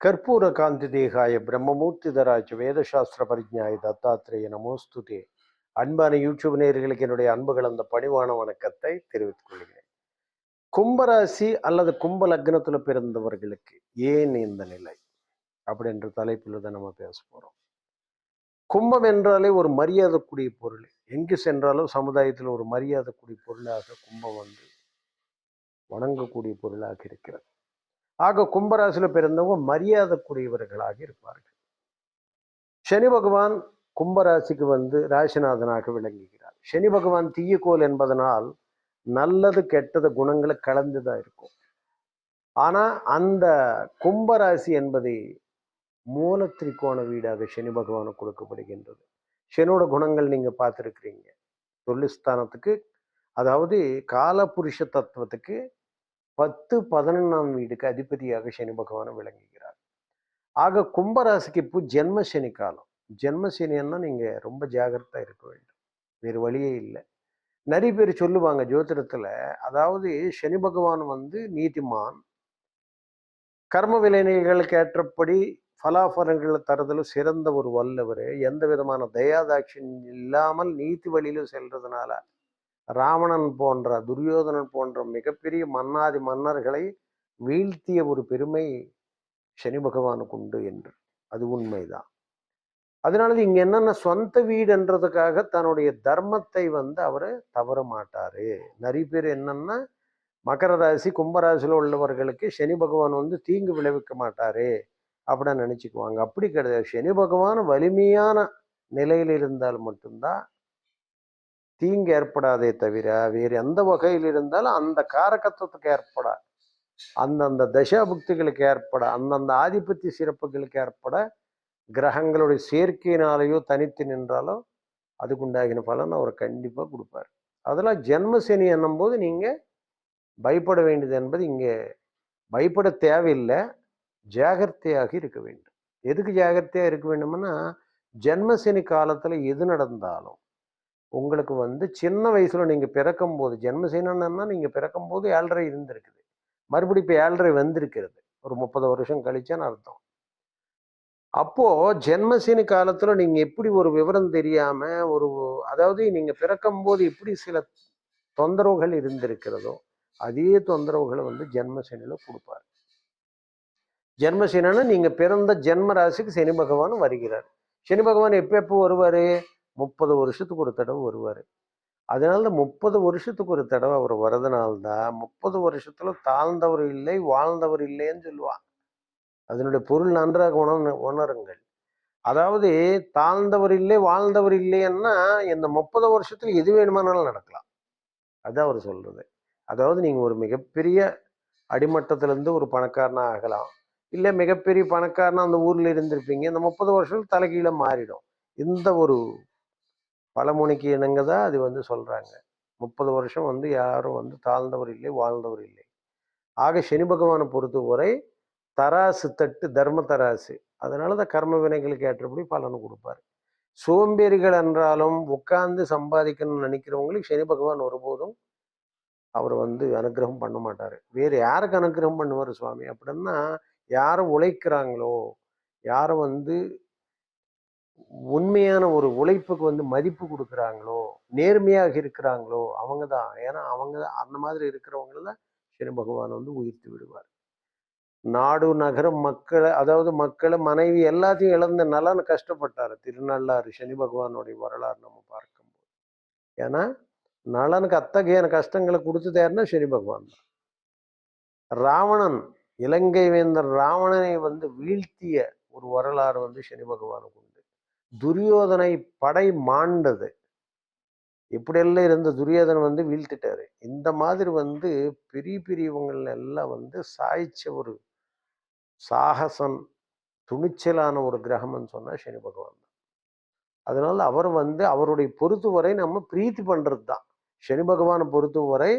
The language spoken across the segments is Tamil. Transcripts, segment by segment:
ಕರ್ಪೂರ ಕಾಂತಿ ದೇಹಾಯ பிரம்மமூர்த்திதராஜ் வேதசாஸ்திர பரிஜாய தத்தாத்திரேய நமோஸ்துதே அன்பான யூடியூப் நேயர்களுக்கு என்னுடைய அன்பு கலந்த பணிவான வணக்கத்தை தெரிவித்துக் கொள்கிறேன் கும்பராசி அல்லது கும்ப லக்னத்துல பிறந்தவர்களுக்கு ஏன் இந்த நிலை அப்படின்ற தலைப்பில் தான் நம்ம பேச போறோம் கும்பம் என்றாலே ஒரு மரியாதைக்குரிய பொருள் எங்கு சென்றாலும் சமுதாயத்தில் ஒரு மரியாதைக்கூடிய பொருளாக கும்பம் வந்து வணங்கக்கூடிய பொருளாக இருக்கிறது. ஆக கும்பராசியில் பிறந்தவங்க மரியாதைக்குரியவர்களாக இருப்பார்கள். சனி பகவான் கும்பராசிக்கு வந்து ராசிநாதனாக விளங்குகிறார். சனி பகவான் தீயக்கோல் என்பதனால் நல்லது கெட்டது குணங்களை கலந்துதான் இருக்கும். ஆனா அந்த கும்பராசி என்பதை மூல திரிகோண வீடாக சனி பகவானுக்கு கொடுக்கப்படுகின்றது. சனியோட குணங்கள் நீங்க பார்த்துருக்குறீங்க. தொழில்ஸ்தானத்துக்கு அதாவது காலபுருஷ தத்துவத்துக்கு பத்து பதினொன்றாம் வீடுக்கு அதிபதியாக சனி பகவான் விளங்குகிறார். ஆக கும்பராசிக்கு இப்போ ஜென்ம சனி காலம். ஜென்ம சனின்னா நீங்க ரொம்ப ஜாகிரதா இருக்க வேண்டும். வேறு வழியே இல்லை. நிறைய பேர் சொல்லுவாங்க ஜோதிடத்துல அதாவது சனி பகவான் வந்து நீதிமான். கர்ம விளைநிலைகளுக்கு ஏற்றபடி பலாபலன்களை தருதல சிறந்த ஒரு வல்லவர். எந்த விதமான தயாதாட்சியம் இல்லாமல் நீதி வழியிலும் செல்றதுனால ராவணன் போன்ற துரியோதனன் போன்ற மிகப்பெரிய மன்னாதி மன்னர்களை வீழ்த்திய ஒரு பெருமை சனி பகவானுக்கு உண்டு என்று. அது உண்மைதான். அதனால இங்க என்னென்ன சொந்த வீடுன்றதுக்காக தன்னுடைய தர்மத்தை வந்து அவர் தவற மாட்டாரு. நிறைய பேர் என்னன்னா மகர ராசி கும்பராசியில் உள்ளவர்களுக்கு சனி பகவான் வந்து தீங்கு விளைவிக்க மாட்டாரு. அப்படின்னு நினச்சிக்குவாங்க. அப்படி கிடையாது. சனி பகவான் வலிமையான நிலையில் இருந்தால் மட்டும்தான் தீங்கு ஏற்படாதே தவிர வேறு எந்த வகையில் இருந்தாலும் அந்த காரகத்துவத்துக்கு ஏற்பட அந்தந்த தசாபுக்திகளுக்கு ஏற்பட அந்தந்த ஆதிபத்திய சிறப்புகளுக்கு ஏற்பட கிரகங்களுடைய சேர்க்கையினாலேயோ தனித்து நின்றாலோ அதுக்குண்டாகின பலன் அவர் கண்டிப்பாக கொடுப்பார். அதெல்லாம் ஜென்மசனி என்னும்போது நீங்கள் பயப்பட வேண்டியது என்பது இங்கே பயப்பட தேவையில்லை. ஜாகிரதையாக இருக்க வேண்டும். எதுக்கு ஜாகிரதையாக இருக்க வேண்டும்னா ஜென்மசனி காலத்தில் எது நடந்தாலும் உங்களுக்கு வந்து சின்ன வயசுல நீங்கள் பிறக்கும் போது ஜென்மசீனன்னா நீங்க பிறக்கும் போது ஏழரை இருந்திருக்குது. மறுபடியும் இப்போ ஏழரை வந்திருக்கிறது. ஒரு முப்பது வருஷம் கழிச்சான்னு அர்த்தம். அப்போது ஜென்மசீனி காலத்துல நீங்க எப்படி ஒரு விவரம் தெரியாமல் ஒரு அதாவது நீங்கள் பிறக்கும் போது எப்படி சில தொந்தரவுகள் இருந்திருக்கிறதோ அதே தொந்தரவுகளை வந்து ஜென்மசேனியில் கொடுப்பார். ஜென்மசீனா நீங்க பிறந்த ஜென்ம ராசிக்கு சனி பகவான் வருகிறார். சனி பகவான் எப்போ எப்போ வருவாரு? முப்பது வருஷத்துக்கு ஒரு தடவை வருவார். அதனால முப்பது வருஷத்துக்கு ஒரு தடவை அவர் வரதுனால்தான் முப்பது வருஷத்துல தாழ்ந்தவர் இல்லை வாழ்ந்தவர் இல்லைன்னு சொல்லுவான் அதனுடைய பொருள் நன்றாக உணர் உணருங்கள். அதாவது தாழ்ந்தவர் இல்லை வாழ்ந்தவர் இல்லைன்னா இந்த முப்பது வருஷத்துல எது வேணுமானாலும் நடக்கலாம். அதான் அவர் சொல்றது. அதாவது நீங்க ஒரு மிகப்பெரிய அடிமட்டத்திலேருந்து ஒரு பணக்காரனாக ஆகலாம். இல்லை மிகப்பெரிய பணக்காரனா அந்த ஊர்ல இருந்திருப்பீங்க. இந்த முப்பது வருஷம் தலைகீழே மாறிடும். இந்த ஒரு பழமொழிக்கு இணங்க தான் அது வந்து சொல்றாங்க. முப்பது வருஷம் வந்து யாரும் வந்து தாழ்ந்தவர் இல்லை வாழ்ந்தவர் இல்லை. ஆக சனி பகவானை பொறுத்தவரை தராசு தட்டு தர்ம தராசு. அதனால தான் கர்ம வினைகளுக்கு ஏற்றபடி பலன் கொடுப்பாரு. சோம்பேறிகள் என்றாலும் உட்கார்ந்து சம்பாதிக்கணும்னு நினைக்கிறவங்களுக்கு சனி பகவான் ஒருபோதும் அவர் வந்து அனுகிரகம் பண்ண மாட்டார். வேறு யாருக்கு அனுகிரகம் பண்ணுவார் சுவாமி? அப்படின்னா யாரும் உழைக்கிறாங்களோ யாரும் வந்து உண்மையான ஒரு உழைப்புக்கு வந்து மதிப்பு கொடுக்குறாங்களோ நேர்மையாக இருக்கிறாங்களோ அவங்க தான். ஏன்னா அவங்க அந்த மாதிரி இருக்கிறவங்கள தான் சனி பகவான் வந்து உயிர்த்து விடுவார். நாடு நகரம் மக்களை அதாவது மக்களை மனைவி எல்லாத்தையும் இழந்த நலன் கஷ்டப்பட்டார். திருநள்ளாறு சனி பகவானுடைய வரலாறு நம்ம பார்க்கும்போது. ஏன்னா நலனுக்கு அத்தகையான கஷ்டங்களை கொடுத்துட்டாருன்னா சனி பகவான் தான். ராவணன் இலங்கை வேந்தர் ராவணனை வந்து வீழ்த்திய ஒரு வரலாறு வந்து சனி பகவானுக்கு உண்டு. துரியோதனை படை மாண்டது. இப்படியெல்லாம் இருந்த துரியோதனை வந்து வீழ்த்திட்டாரு. இந்த மாதிரி வந்து பெரிய பெரியவங்கள் எல்லாம் வந்து சாய்ச்ச ஒரு சாகசன் துணிச்சலான ஒரு கிரகம்னு சொன்னால் சனி பகவான் தான். அதனால அவர் வந்து அவருடைய பொறுத்து வரை நம்ம பிரீத்தி பண்ணுறது தான் சனி பகவானை பொறுத்த வரை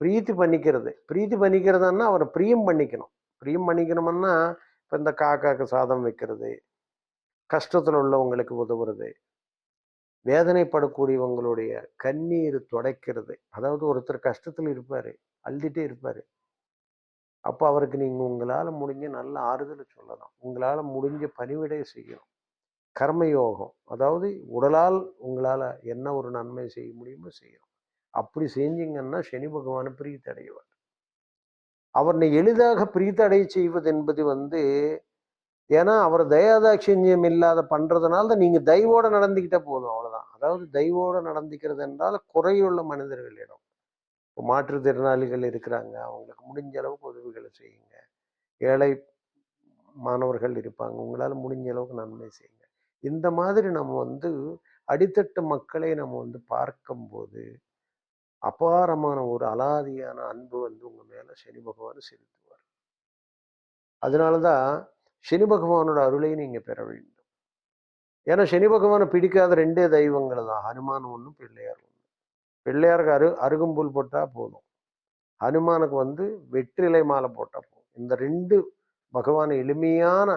பிரீத்தி பண்ணிக்கிறது. பிரீத்தி பண்ணிக்கிறதுன்னா அவரை பிரியம் பண்ணிக்கணும். பிரியம் பண்ணிக்கணும்னா இப்போ இந்த காக்காக்கு சாதம் வைக்கிறது கஷ்டத்தில் உள்ளவங்களுக்கு உதவுறது வேதனைப்படக்கூடியவங்களுடைய கண்ணீர் துடைக்கிறது. அதாவது ஒருத்தர் கஷ்டத்தில் இருப்பார் அழுதுகிட்டே இருப்பார். அப்போ அவருக்கு நீங்கள் உங்களால் முடிஞ்ச நல்ல ஆறுதலை சொல்லலாம். உங்களால் முடிஞ்ச பணிவிடை செய்யணும். கர்மயோகம் அதாவது உடலால் உங்களால் என்ன ஒரு நன்மை செய்ய முடியுமோ செய்யணும். அப்படி செஞ்சீங்கன்னா சனி பகவான் பிரீத்தி அடைவார். அவரை எளிதாக பிரீத்தி அடைய செய்வது என்பது வந்து ஏன்னா அவர் தயாதாட்சியம் இல்லாத பண்றதுனால தான் நீங்க தயவோட நடந்துக்கிட்டா போதும் அவ்வளவுதான். அதாவது தயவோட நடந்துக்கிறது என்றால் குறையுள்ள மனிதர்களிடம். இப்போ மாற்றுத்திறனாளிகள் இருக்கிறாங்க அவங்களுக்கு முடிஞ்ச அளவுக்கு உதவிகளை செய்யுங்க. ஏழை மாணவர்கள் இருப்பாங்க உங்களால் முடிஞ்ச அளவுக்கு நன்மை செய்யுங்க. இந்த மாதிரி நம்ம வந்து அடித்தட்டு மக்களை நம்ம வந்து பார்க்கும்போது அபாரமான ஒரு அலாதியான அன்பு வந்து உங்கள் மேலே சனி பகவான் செலுத்துவார். அதனால தான் சனி பகவானோட அருளை நீங்கள் பெற வேண்டும். ஏன்னா சனி பகவானை பிடிக்காத ரெண்டே தெய்வங்கள் தான். ஹனுமான் ஒன்று பிள்ளையார் ஒன்று பிள்ளையாருக்கு அரு அருகம்புல் போட்டால் போதும். ஹனுமானுக்கு வந்து வெற்றிலை மாலை போட்டால் போதும். இந்த ரெண்டு பகவான் எளிமையான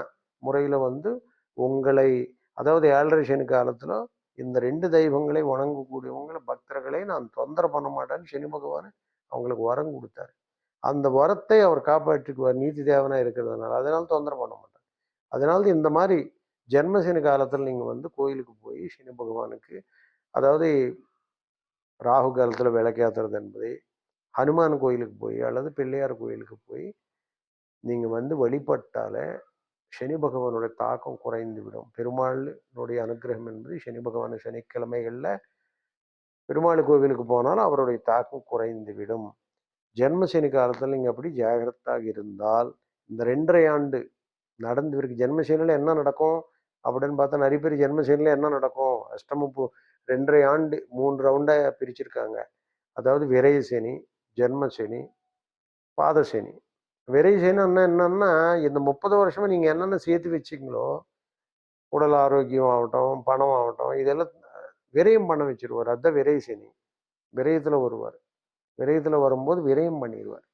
முறையில் வந்து உங்களை அதாவது ஏழரை சனி காலத்தில் இந்த ரெண்டு தெய்வங்களை வணங்கக்கூடியவங்களை பக்தர்களை நான் தொந்தரவு பண்ண மாட்டேன்னு சனி பகவான் அவங்களுக்கு வரம் கொடுத்தாரு. அந்த வரத்தை அவர் காப்பாற்றிக்குவார். நீதி தேவனாக இருக்கிறதுனால அதனால தொந்தரவு பண்ண மாட்டார். அதனால இந்த மாதிரி ஜென்மசனி காலத்தில் நீங்கள் வந்து கோயிலுக்கு போய் சனி பகவானுக்கு அதாவது ராகு காலத்தில் விளக்கேற்றுறது என்பதை ஹனுமான் கோயிலுக்கு போய் அல்லது பிள்ளையார் கோயிலுக்கு போய் நீங்கள் வந்து வழிபட்டாலே சனி பகவானுடைய தாக்கம் குறைந்து விடும். பெருமாளுடைய அனுகிரகம் என்பது சனி பகவான் சனிக்கிழமைகளில் பெருமாள் கோவிலுக்கு போனாலும் அவருடைய தாக்கம் குறைந்து விடும். ஜென்ம சனி காலத்தில் நீங்கள் அப்படி ஜாகிரத்தாக இருந்தால் இந்த ரெண்டரை ஆண்டு நடந்து இருக்கு ஜென்மசனியில் என்ன நடக்கும்? அப்படின்னு பார்த்தா நிறைய பேர் ஜென்மசனியில் என்ன நடக்கும்? அஷ்டம ரெண்டரை ஆண்டு மூன்று ரவுண்டாக பிரிச்சிருக்காங்க. அதாவது விரைய சனி ஜென்ம சனி. பாத விரை என்னன்னா இந்த முப்பது வருஷமா நீங்கள் என்னென்ன சேர்த்து வச்சிங்களோ உடல் ஆரோக்கியம் ஆகட்டும் பணம் ஆகட்டும் இதெல்லாம் விரயம் பண்ண வச்சிருவார். அதுதான் விரை சனி. விரயத்தில் வருவார். விரயத்தில் வரும்போது விரயம் பண்ணிடுவார்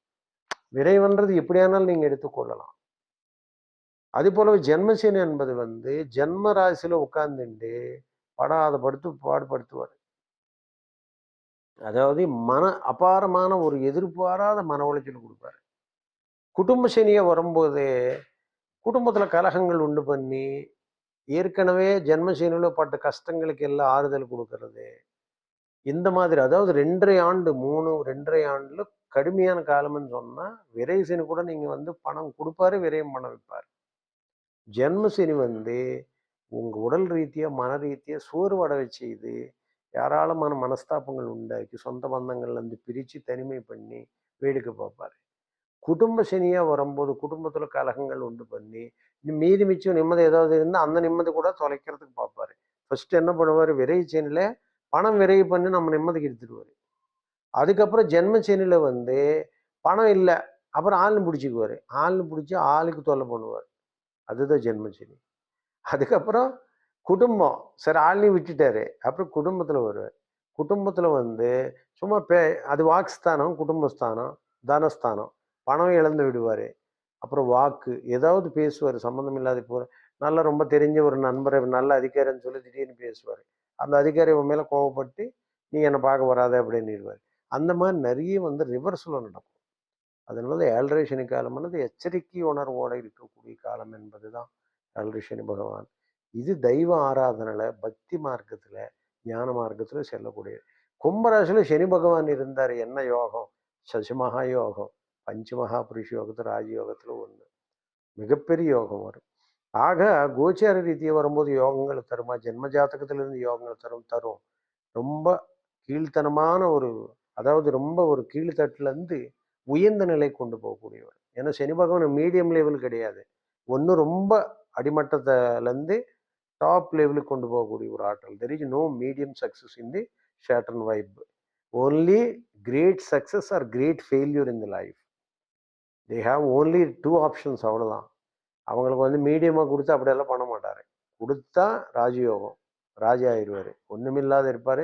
விரைவன்றது எப்படியானாலும் நீங்கள் எடுத்துக்கொள்ளலாம் அது போலவே ஜென்மசேனி என்பது வந்து ஜென்ம ராசியில உட்கார்ந்துட்டு படாத படுத்து பாடுபடுத்துவார். அதாவது மன அபாரமான ஒரு எதிர்பாராத மன உளைச்சல் கொடுப்பாரு. குடும்ப சனியை வரும்போது குடும்பத்தில் கலகங்கள் உண்டு பண்ணி ஏற்கனவே ஜென்மசேனியில பட்ட கஷ்டங்களுக்கு எல்லாம் ஆறுதல் கொடுக்கறது. இந்த மாதிரி அதாவது ரெண்டரை ஆண்டு மூணு ரெண்டரை ஆண்டில் கடுமையான காலம்னு சொன்னால் விரைசீனி கூட நீங்கள் வந்து பணம் கொடுப்பாரு விரயம் பண்ண வைப்பார் ஜென்மசனி வந்து உங்கள் உடல் ரீதியாக மன ரீதியாக சோர்வடை செய்து ஏராளமான மனஸ்தாபங்கள் உண்டாக்கி சொந்த பந்தங்கள்ல இருந்து தனிமை பண்ணி வேடிக்கை பார்ப்பாரு. குடும்ப சனியாக வரும்போது குடும்பத்தில் கலகங்கள் உண்டு பண்ணி மீதி மிச்சம் நிம்மதி ஏதாவது இருந்தால் அந்த நிம்மதி கூட தொலைக்கிறதுக்கு பார்ப்பாரு ஃபர்ஸ்ட் என்ன பண்ணுவார்? விரைவு சேனியில் பணம் விரைவு பண்ணி நம்ம நிம்மதிக்கு எடுத்துடுவார். அதுக்கப்புறம் ஜென்ம சேனியில் வந்து பணம் இல்லை அப்புறம் ஆள்னு பிடிச்சிக்குவார். ஆள்னு பிடிச்சி ஆளுக்கு தொல்லை பண்ணுவார். அதுதான் ஜென்மசனி அதுக்கப்புறம் குடும்பம் சரி ஆள்னையும் விட்டுட்டாரு. அப்புறம் குடும்பத்தில் வருவார். குடும்பத்தில் வந்து சும்மா பே அது வாக்ஸ்தானம் குடும்பஸ்தானம் தனஸ்தானம். பணம் இழந்து விடுவார். அப்புறம் வாக்கு ஏதாவது பேசுவார் சம்மந்தம் இல்லாத போகிற நல்லா ரொம்ப தெரிஞ்ச ஒரு நண்பரை நல்ல அதிகாரின்னு சொல்லி திடீர்னு பேசுவார். அந்த அதிகாரி உன் மேலே கோவப்பட்டு நீ என்னை பார்க்க வராத அப்படின்னுடுவார். அந்த மாதிரி நிறைய வந்து ரிவர்ஸில் நடக்கும். அதனால ஏழரை சனி காலமானது எச்சரிக்கை உணர்வோடு இருக்கக்கூடிய காலம் என்பது தான் ஏழரை சனி பகவான். இது தெய்வ ஆராதனையில் பக்தி மார்க்கத்தில் ஞான மார்க்கத்தில் செல்லக்கூடிய கும்பராசியில் சனி பகவான் இருந்தார் என்ன யோகம்? சசிமகா யோகம். பஞ்சமகாபுருஷ யோகத்தில் ராஜயோகத்தில் ஒன்று மிகப்பெரிய யோகம் வரும் ஆக கோச்சார ரீதியாக வரும்போது யோகங்களை தருமா? ஜென்ம ஜாதகத்திலிருந்து யோகங்களை தரும் தரும். ரொம்ப கீழ்த்தனமான ஒரு அதாவது ரொம்ப ஒரு கீழ்த்தட்டுலேருந்து உயர்ந்த நிலை கொண்டு போகக்கூடியவர். ஏன்னா சனி பகவான் மீடியம் லெவல் கிடையாது. ஒன்று ரொம்ப அடிமட்டத்திலேருந்து டாப் லெவலுக்கு கொண்டு போகக்கூடிய ஒரு ஆற்றல். There is no medium success in the Saturn vibe only great success or great failure in the life they have only two options அவ்வளோதான் அவங்களுக்கு வந்து மீடியமாக கொடுத்து அப்படியெல்லாம் பண்ண மாட்டார். கொடுத்தா ராஜயோகம் ராஜா ஆயிடுவார். ஒன்றுமில்லாத இருப்பார்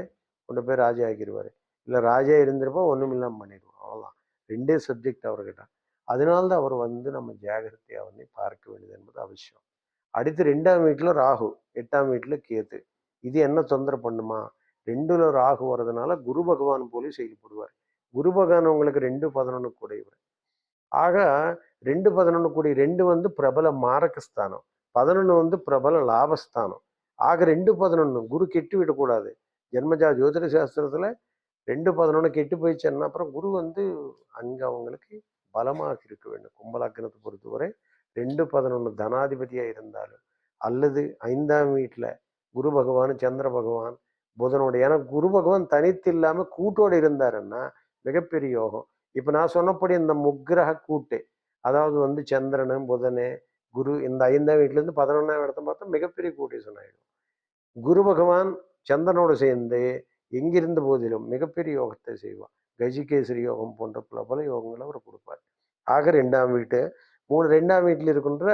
கொண்டு போய் ராஜா ஆக்கிடுவார் இல்லை ராஜா இருந்திருப்பா ஒன்றும் இல்லாமல் பண்ணிடுவோம் அவ்வளோதான் ரெண்டே சப்ஜெக்ட் அவர்கிட்ட. அதனால்தான் அவர் வந்து நம்ம ஜாகிரதையாக வந்து பார்க்க வேண்டியது என்பது அவசியம். அடுத்து ரெண்டாம் வீட்டில் ராகு எட்டாம் வீட்டில் கேத்து இது என்ன தொந்தரவு பண்ணுமா? ரெண்டுல ராகு வர்றதுனால குரு பகவான் போல செயல்படுவார். குரு பகவான் உங்களுக்கு ரெண்டு பதினொன்று கூடையவர். ஆக ரெண்டு பதினொன்று கூடி ரெண்டு வந்து பிரபல மாரகஸ்தானம் பதினொன்று வந்து பிரபல லாபஸ்தானம். ஆக ரெண்டு பதினொன்று குரு கெட்டு விடக்கூடாது. ஜென்மஜா ஜோதிட சாஸ்திரத்தில் ரெண்டு பதினொன்று கெட்டு போயிடுச்சுன்னா அப்புறம் குரு வந்து அங்கே அவங்களுக்கு பலமாக இருக்க வேண்டும். கும்பலாக்கணத்தை பொறுத்தவரை ரெண்டு பதினொன்று தனாதிபதியாக இருந்தாலும் அல்லது ஐந்தாம் வீட்டில் குரு பகவான் சந்திர பகவான் புதனோட ஏன்னா குரு பகவான் தனித்து இல்லாமல் கூட்டோடு இருந்தாருன்னா மிகப்பெரிய யோகம். இப்போ நான் சொன்னபடி இந்த முக்கிரக கூட்டு அதாவது வந்து சந்திரனு புதனு குரு இந்த ஐந்தாம் வீட்டிலேருந்து பதினொன்றாம் இடத்த பார்த்தா மிகப்பெரிய கூட்டேசன் ஆகிடும் குரு பகவான் சந்திரனோடு சேர்ந்து எங்கிருந்த போதிலும் மிகப்பெரிய யோகத்தை செய்வார். கஜிகேசரி யோகம் போன்ற பல பல யோகங்களை அவர் கொடுப்பார். ஆக ரெண்டாம் வீட்டு மூணு ரெண்டாம் வீட்டில் இருக்கின்ற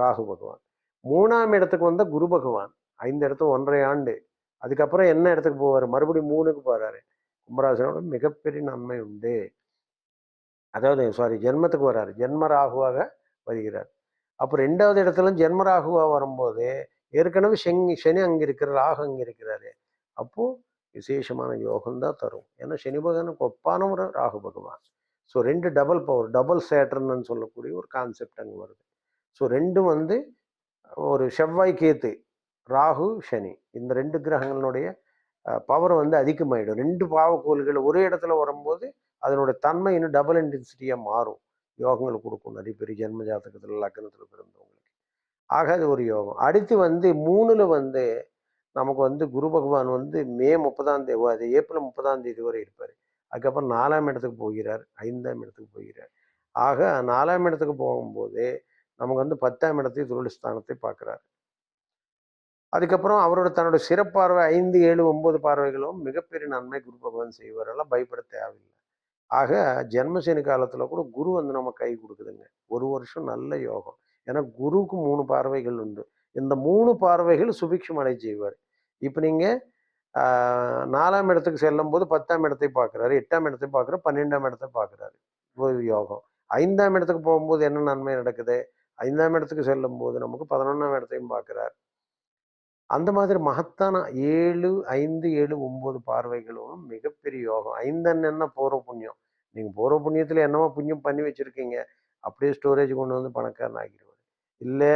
ராகு பகவான். மூணாம் இடத்துக்கு வந்த குரு பகவான் ஐந்து இடத்துக்கு ஒன்றரை ஆண்டு. அதுக்கப்புறம் என்ன இடத்துக்கு போவார்? மறுபடியும் மூணுக்கு போகிறாரு கும்பராசனோட மிகப்பெரிய நன்மை உண்டு. அதாவது சாரி ஜென்மத்துக்கு வராரு. ஜென்ம ராகுவாக வருகிறார். அப்போ ரெண்டாவது இடத்துல ஜென்ம ராகுவாக வரும்போது ஏற்கனவே செங்கி சனி அங்கே இருக்கிற ராகு அங்கே இருக்கிறாரு அப்போது விசேஷமான யோகம் தான் தரும். ஏன்னா சனி பகவானுக்கு ஒப்பான ஒரு ராகு பகவான். ஸோ ரெண்டு டபுள் பவர் டபுள் சேட்டர்ன்னு சொல்லக்கூடிய ஒரு கான்செப்ட் அங்கே வருது. ஸோ ரெண்டும் வந்து ஒரு செவ்வாய் கேத்து ராகு சனி. இந்த ரெண்டு கிரகங்களுடைய பவர் வந்து அதிகமாயிடும். ரெண்டு பாவக்கோள்கள் ஒரே இடத்துல வரும்போது அதனுடைய தன்மை இன்னும் டபுள் இன்டென்சிட்டியாக மாறும். யோகங்கள் கொடுக்கும். நிறைய பேர் ஜென்ம ஜாதகத்தில் லக்னத்தில் பிறந்தவங்களுக்கு. ஆக அது ஒரு யோகம். அடுத்து வந்து மூணில் வந்து நமக்கு வந்து குரு பகவான் வந்து மே முப்பதாம் தேதி அது ஏப்ரல் முப்பதாம் தேதி வரை இருப்பார். அதுக்கப்புறம் நாலாம் இடத்துக்கு போகிறார். ஐந்தாம் இடத்துக்கு போகிறார். ஆக நாலாம் இடத்துக்கு போகும்போது நமக்கு வந்து பத்தாம் இடத்தை தொழில் ஸ்தானத்தை பார்க்குறாரு. அதுக்கப்புறம் அவரோட தன்னோட சிறப்பார்வை ஐந்து ஏழு ஒன்பது பார்வைகளும் மிகப்பெரிய நன்மை குரு பகவான் செய்வாரெல்லாம் பயப்பட தேவையில்லை. ஆக ஜென்மசனி காலத்தில் கூட குரு வந்து நம்ம கை கொடுக்குதுங்க. ஒரு வருஷம் நல்ல யோகம். ஏன்னா குருவுக்கு மூணு பார்வைகள் உண்டு. இந்த மூணு பார்வைகள் சுபிக்ஷம் அடை செய்வார். இப்போ நீங்கள் நாலாம் இடத்துக்கு செல்லும் போது பத்தாம் இடத்தை பார்க்குறாரு எட்டாம் இடத்தை பார்க்குறாரு பன்னெண்டாம் இடத்தை பார்க்குறாரு. ஒரு யோகம். ஐந்தாம் இடத்துக்கு போகும்போது என்ன நன்மை நடக்குது? ஐந்தாம் இடத்துக்கு செல்லும் போது நமக்கு பதினொன்றாம் இடத்தையும் பார்க்குறாரு. அந்த மாதிரி மகத்தான ஏழு ஐந்து ஏழு ஒம்பது பார்வைகளும் மிகப்பெரிய யோகம். ஐந்தன் என்ன பூர்வ புண்ணியம். நீங்கள் போகிற புண்ணியத்தில் என்னவோ புண்ணியம் பண்ணி வச்சுருக்கீங்க. அப்படியே ஸ்டோரேஜ் கொண்டு வந்து பணக்காரன் ஆகிடுவார் இல்லை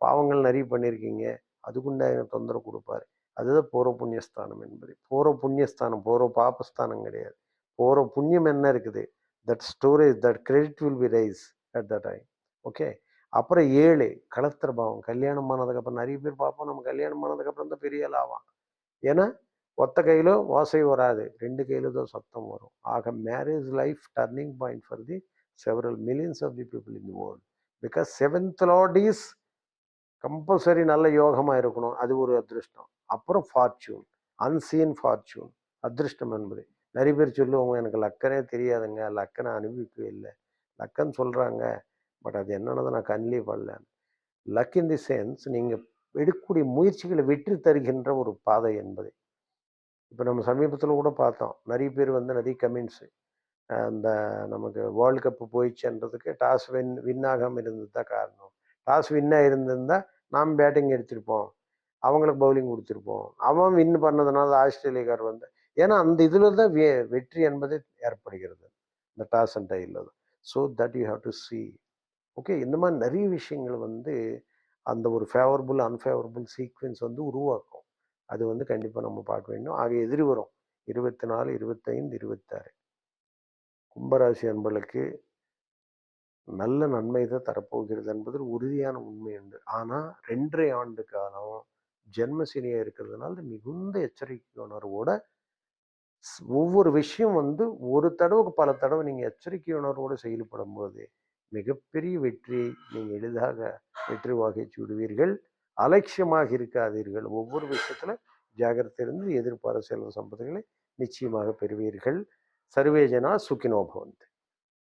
பாவங்கள் நிறைய பண்ணியிருக்கீங்க அதுக்குண்டாக தொந்தரவு கொடுப்பாரு. அதுதான் போகிற புண்ணியஸ்தானம் என்பது. போகிற புண்ணியஸ்தானம் போகிற பாபஸ்தானம் கிடையாது. போகிற புண்ணியம் என்ன இருக்குது? That storage that credit will be rise at the time okay அப்புறம் ஏழு கலத்திர பாவம் கல்யாணம் ஆனதுக்கப்புறம் நிறைய பேர் பார்ப்போம். நம்ம கல்யாணம் ஆனதுக்கப்புறம் தான் பெரிய ஆள் ஏன்னா ஒத்த கையில வாசை வராது. ரெண்டு கையில தான் சத்தம் வரும். ஆக marriage life turning point for the several millions of the people in the world because seventh lord is compulsory நல்ல யோகமாக இருக்கணும். அது ஒரு அதிருஷ்டம். அப்புறம் ஃபார்ச்சூன் அன்சீன் ஃபார்ச்சூன் அதிருஷ்டம் என்பது. நிறைய பேர் சொல்லுவாங்க எனக்கு லக்கனே தெரியாதுங்க. லக்கனை அனுபவிக்கவே இல்லை. லக்கன் சொல்கிறாங்க பட் அது என்னன்னு நான் கண்ணிலே படல. லக் இன் தி சென்ஸ் நீங்கள் எடுக்கக்கூடிய முயற்சிகளை வெற்றி தருகின்ற ஒரு பாதை என்பது. இப்போ நம்ம சமீபத்தில் கூட பார்த்தோம். நிறைய பேர் வந்து நிறைய கமெண்ட்ஸு அந்த நமக்கு வேர்ல்டு கப்பு போயிடுச்சுன்றதுக்கு டாஸ் வின் வின் ஆகாமல் இருந்தது தான் காரணம். டாஸ் வின்னாக இருந்திருந்தால் நாம் பேட்டிங் எடுத்திருப்போம். அவங்களுக்கு பவுலிங் கொடுத்துருப்போம். அவன் வின் பண்ணதுனால ஆஸ்திரேலியக்கார் வந்து ஏன்னா அந்த இதில் தான் வெ வெற்றி என்பது ஏற்படுகிறது. இந்த டாஸ் அண்ட் டைலில் தான். So that you have to see okay இந்த மாதிரி நிறைய விஷயங்கள் வந்து அந்த ஒரு ஃபேவரபுள் அன்ஃபேவரபுள் சீக்வன்ஸ் வந்து உருவாக்கும். அது வந்து கண்டிப்பாக நம்ம பார்க்க வேண்டும். ஆக எதிரி வரும். இருபத்தி நாலு இருபத்தைந்து இருபத்தாறு. கும்பராசி அன்பர்களுக்கு நல்ல நன்மை தான் தரப்போகிறது என்பதில் உறுதியான உண்மை உண்டு. ஆனால் ரெண்டரை ஆண்டு காலம் ஜென்மசினியாக இருக்கிறதுனால மிகுந்த எச்சரிக்கை உணர்வோட ஒவ்வொரு விஷயம் வந்து ஒரு தடவைக்கு பல தடவை நீங்கள் எச்சரிக்கை உணர்வோடு செயல்படும் போது மிகப்பெரிய வெற்றியை நீங்கள் எளிதாக வெற்றி வாகிச்சு விடுவீர்கள் அலட்சியமாக இருக்காதீர்கள். ஒவ்வொரு விஷயத்தில் ஜாகிரதை இருந்து எதிர்பார செல்வ சம்பத்துகளை நிச்சயமாக பெறுவீர்கள். சர்வேஜனா சுக்கினோபவந்த்